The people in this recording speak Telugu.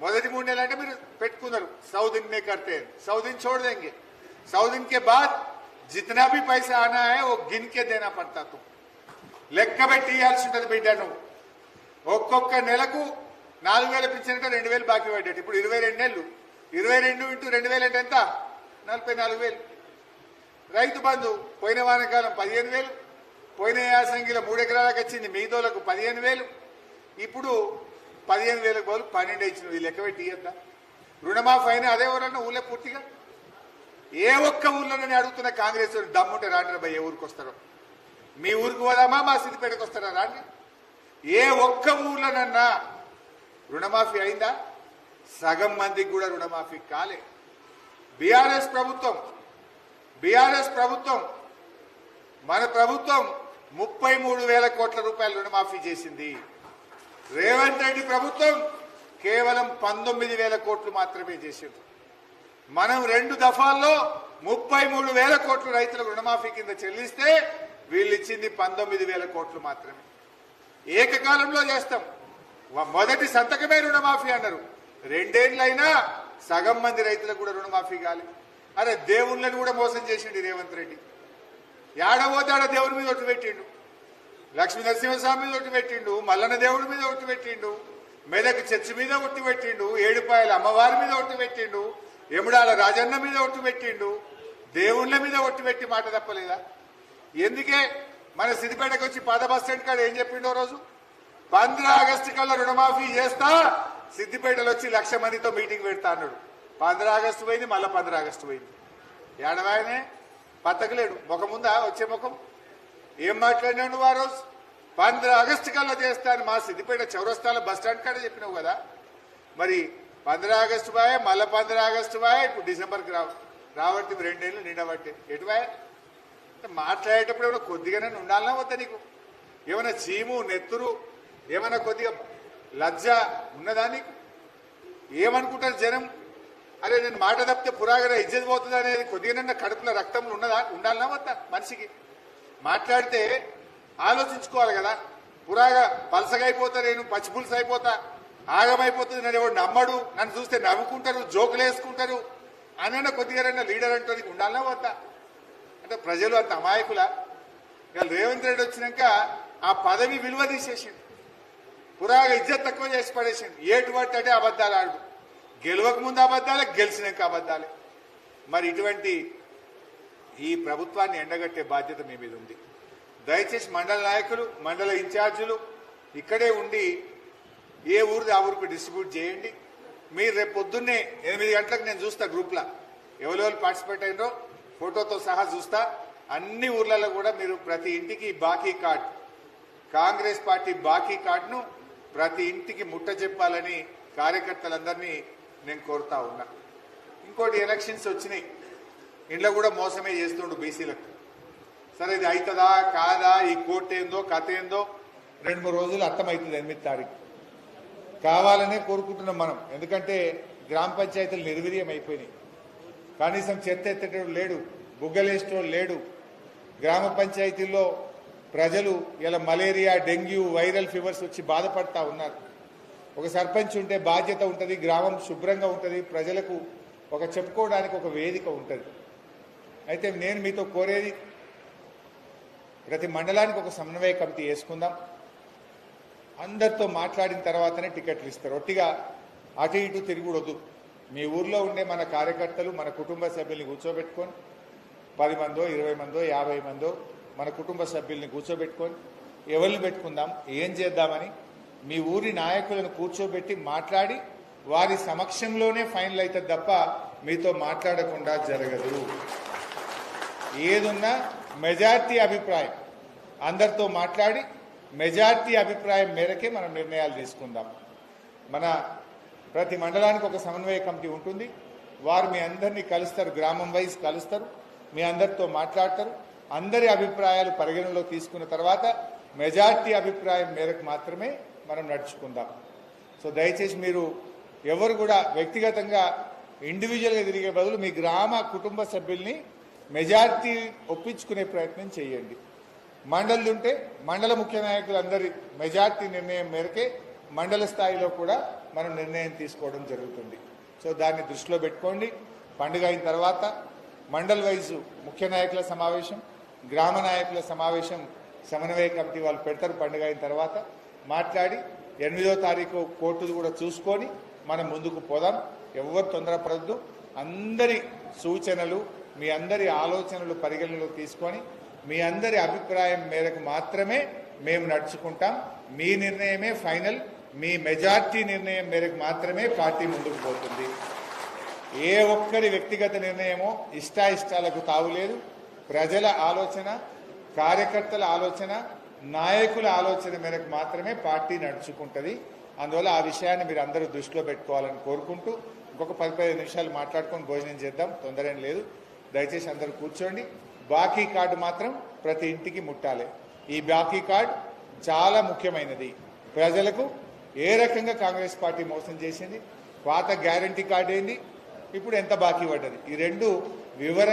మొదటి మూడు నెలలు అంటే మీరు పెట్టుకున్నారు सौ दिन में करते हैं सौ दिन छोड़ देंगे सौ दिन के बाद जितना भी पैसा आना है वो गिन के देना पड़ता तुम లెక్క పెట్టి ఇవ్వాల్సి ఉంటుంది బిడ్డ నువ్వు ఒక్కొక్క నెలకు నాలుగు వేలు పెంచినట్టు రెండు వేలు బాకీ పడ్డట్టు ఇప్పుడు ఇరవై రెండు నెలలు ఇరవై రెండు ఇంటూ రెండు వేలు అంటే ఎంత నలభై నాలుగు వేలు రైతు బంధు పోయిన వానకాలం పదిహేను వేలు పోయిన యాసంగిలో మూడు ఎకరాలకు వచ్చింది మిగతాలకు పదిహేను వేలు ఇప్పుడు పదిహేను వేలకు బదులు పన్నెండు ఇచ్చిన వీళ్ళు లెక్క పెట్టి ఇయ్యద్దా? రుణమాఫీ అయినా అదే ఎవరన్నా ఊళ్ళో పూర్తిగా? ఏ ఒక్క ఊర్లోనే అడుగుతున్న కాంగ్రెస్ దమ్ముంటే రాండి భయ ఏ ఊరికి వస్తారో? మీ ఊరికి పోదామా? మా సిద్దిపేటకు వస్తారా? రాండి. ఏ ఒక్క ఊర్లోనన్నా రుణమాఫీ అయిందా? సగం మందికి కూడా రుణమాఫీ కాలే. బీఆర్ఎస్ ప్రభుత్వం బీఆర్ఎస్ ప్రభుత్వం మన ప్రభుత్వం ముప్పై మూడు వేల కోట్ల రూపాయల రుణమాఫీ చేసింది. రేవంత్ రెడ్డి ప్రభుత్వం కేవలం పంతొమ్మిది వేల కోట్లు మాత్రమే చేసింది. మనం రెండు దఫాల్లో ముప్పై మూడు వేల కోట్లు రైతులకు రుణమాఫీ కింద చెల్లిస్తే వీళ్ళు ఇచ్చింది పంతొమ్మిది వేల కోట్లు మాత్రమే. ఏకకాలంలో చేస్తాం. మొదటి సంతకమే రుణమాఫీ అన్నారు. రెండేళ్ళైనా సగం మంది రైతులకు కూడా రుణమాఫీ కాలి. అరే దేవుళ్ళని కూడా మోసం చేసిండు రేవంత్ రెడ్డి. ఏడబోతాడ దేవుని మీద ఒట్టు పెట్టిండు. లక్ష్మీ నరసింహస్వామి మీద ఒట్టు పెట్టిండు మల్లన్న దేవుడి మీద ఒట్టు పెట్టిండు మెదక్ చర్చి మీద ఒట్టు పెట్టిండు ఏడుపాయల అమ్మవారి మీద ఒట్టు పెట్టిండు ఎముడాల రాజన్న మీద ఒట్టు పెట్టిండు దేవుళ్ళ మీద ఒట్టి పెట్టి మాట తప్పలేదా? ఎందుకే మన సిద్దిపేటకు వచ్చి పాత బస్ స్టాండ్ కాడ ఏం చెప్పిండో రోజు? పంద్రా ఆగస్టు కల్లా రుణమాఫీ చేస్తా సిద్దిపేటలో వచ్చి లక్ష మందితో మీటింగ్ పెడతా అన్నాడు. పంద్రా ఆగస్టు పోయింది మళ్ళీ పంద్రా ఆగస్టు పోయింది. ఏడవాయనే? బతకలేడు. ముఖం ఉందా? వచ్చే ముఖం? ఏం మాట్లాడినావు నువ్వు ఆ రోజు పంద్ర ఆగస్టు కల్లా చేస్తాను. మా సిద్దిపేట చౌరస్తాల బస్ స్టాండ్ కాడ చెప్పినావు కదా. మరి పంద్ర ఆగస్టు బాయ్ మళ్ళీ పంద్ర ఆగస్టు బాయ్ ఇప్పుడు డిసెంబర్కి రావు. రాబట్టి రెండేళ్ళు నిండబట్టే. ఎటు బాయ్ మాట్లాడేటప్పుడు ఏమైనా కొద్దిగానే ఉండాలన్నా వద్దా నీకు? ఏమైనా చీము నెత్తురు ఏమైనా కొద్దిగా లజ్జ ఉన్నదా నీకు? ఏమనుకుంటారు జనం? అరే నేను మాట తప్పితే పురాగర ఇజ్జత్ పోతుంది అనేది కొద్దిగానన్నా కడుపులో రక్తంలో ఉన్నదా? ఉండాలన్నా వద్దా మనిషికి? మాట్లాడితే ఆలోచించుకోవాలి కదా. పురాగా పలసగైపోతా నేను పచ్చిపులుసు అయిపోతా ఆగమైపోతుంది నన్ను ఎవడు నమ్మడు నన్ను చూస్తే నవ్వుకుంటారు జోకులు వేసుకుంటారు. అని కొద్దిగా లీడర్ అంటే ఉండాలన్నా వద్దా? అంటే ప్రజలు అంత అమాయకుల? ఇక రేవంత్ రెడ్డి వచ్చినాక ఆ పదవి విలువ తీసేసింది పురాగా ఇజ్జత్ తక్కువ చేసి పడేసింది ఏటు అంటే అబద్ధాలు ఆడు. గెలవక ముందు అబద్ధాలే గెలిచినాక అబద్ధాలే. మరి ఇటువంటి ఈ ప్రభుత్వాన్ని ఎండగట్టే బాధ్యత మీ మీద ఉంది. దయచేసి మండల నాయకులు మండల ఇన్ఛార్జీలు ఇక్కడే ఉండి ఏ ఊరిది ఆ ఊరికి డిస్ట్రిబ్యూట్ చేయండి. మీరు రేపు పొద్దున్నే ఎనిమిది గంటలకు నేను చూస్తా గ్రూప్లో. ఎవరెవరు పార్టిసిపేట్ అయినో ఫోటోతో సహా చూస్తా. అన్ని ఊర్లలో కూడా మీరు ప్రతి ఇంటికి బాకీ కార్డ్ కాంగ్రెస్ పార్టీ బాకీ కార్డును ప్రతి ఇంటికి ముట్ట చెప్పాలని కార్యకర్తలందరినీ నేను కోరుతా ఉన్నా. ఇంకోటి ఎలక్షన్స్ వచ్చినాయి. ఇంట్లో కూడా మోసమే చేస్తుండు బీసీలకు. సరే ఇది అవుతుందా కాదా ఈ కోర్టు ఏందో కథ ఏందో? రెండు మూడు రోజులు అర్థమవుతుంది ఎనిమిది తారీఖు. కావాలనే కోరుకుంటున్నాం మనం. ఎందుకంటే గ్రామ పంచాయతీలు నిర్వీర్యం అయిపోయినాయి. కనీసం చెత్త ఎత్తేటోడు లేడు బుగ్గలేసేటోడు లేడు. గ్రామ పంచాయతీల్లో ప్రజలు ఇలా మలేరియా డెంగ్యూ వైరల్ ఫీవర్స్ వచ్చి బాధపడతా ఉన్నారు. ఒక సర్పంచ్ ఉంటే బాధ్యత ఉంటుంది గ్రామం శుభ్రంగా ఉంటుంది ప్రజలకు ఒక చెప్పుకోవడానికి ఒక వేదిక ఉంటుంది. అయితే నేను మీతో కోరేది ప్రతి మండలానికి ఒక సమన్వయ కమిటీ వేసుకుందాం. అందరితో మాట్లాడిన తర్వాతనే టికెట్లు ఇస్తారు. ఒట్టిగా అటు ఇటు తిరుగుడొద్దు మీ ఊర్లో ఉండే మన కార్యకర్తలు మన కుటుంబ సభ్యుల్ని కూర్చోబెట్టుకొని పది మందో ఇరవై మందో యాభై మందో మన కుటుంబ సభ్యుల్ని కూర్చోబెట్టుకొని ఎవరిని పెట్టుకుందాం ఏం చేద్దామని మీ ఊరి నాయకులను కూర్చోబెట్టి మాట్లాడి వారి సమక్షంలోనే ఫైనల్ అవుతుంది తప్ప మీతో మాట్లాడకుండా జరగదు. ఏదున్నా మెజార్టీ అభిప్రాయం. అందరితో మాట్లాడి మెజార్టీ అభిప్రాయం మేరకే మనం నిర్ణయాలు తీసుకుందాం. మన ప్రతి మండలానికి ఒక సమన్వయ కమిటీ ఉంటుంది. వారు మీ అందరినీ కలుస్తారు గ్రామం వైజ్ కలుస్తారు మీ అందరితో మాట్లాడతారు. అందరి అభిప్రాయాలు పరిగణనలో తీసుకున్న తర్వాత మెజార్టీ అభిప్రాయం మేరకు మాత్రమే మనం నడుచుకుందాం. సో దయచేసి మీరు ఎవరు కూడా వ్యక్తిగతంగా ఇండివిజువల్గా తిరిగే బదులు మీ గ్రామ కుటుంబ సభ్యుల్ని మెజార్టీ ఒప్పించుకునే ప్రయత్నం చేయండి. మండలి ఉంటే మండల ముఖ్య నాయకులందరి మెజార్టీ నిర్ణయం మేరకే మండల స్థాయిలో కూడా మనం నిర్ణయం తీసుకోవడం జరుగుతుంది. సో దాన్ని దృష్టిలో పెట్టుకోండి. పండుగ అయిన తర్వాత మండల్ వైజు ముఖ్య నాయకుల సమావేశం గ్రామ నాయకుల సమావేశం సమన్వయ కమిటీ వాళ్ళు పెడతారు పండుగ అయిన తర్వాత. మాట్లాడి ఎనిమిదో తారీఖు కోర్టులు కూడా చూసుకొని మనం ముందుకు పోదాం. ఎవరు తొందరపడద్దు. అందరి సూచనలు మీ అందరి ఆలోచనలు పరిగణనలో తీసుకొని మీ అందరి అభిప్రాయం మేరకు మాత్రమే మేము నడుచుకుంటాం. మీ నిర్ణయమే ఫైనల్. మీ మెజార్టీ నిర్ణయం మేరకు మాత్రమే పార్టీ ముందుకు పోతుంది. ఏ ఒక్కరి వ్యక్తిగత నిర్ణయమో ఇష్టాయిష్టాలకు తావులేదు ప్రజల ఆలోచన కార్యకర్తల ఆలోచన నాయకుల ఆలోచన మేరకు మాత్రమే పార్టీ నడుచుకుంటుంది. అందువల్ల ఆ విషయాన్ని మీరు అందరూ దృష్టిలో పెట్టుకోవాలని కోరుకుంటూ ఇంకొక పది పదిహేను నిమిషాలు మాట్లాడుకొని భోజనం చేద్దాం. తొందర లేదు. దయచేసి అందరూ కూర్చోండి. బాకీ కార్డు మాత్రం ప్రతి ఇంటికి ముట్టాలి. ఈ బాకీ కార్డు చాలా ముఖ్యమైనది. ప్రజలకు ఏ రకంగా కాంగ్రెస్ పార్టీ మోసం చేసింది? పాత గ్యారంటీ కార్డు ఏంది? ఇప్పుడు ఎంత బాకీ పడ్డది? ఈ రెండు వివర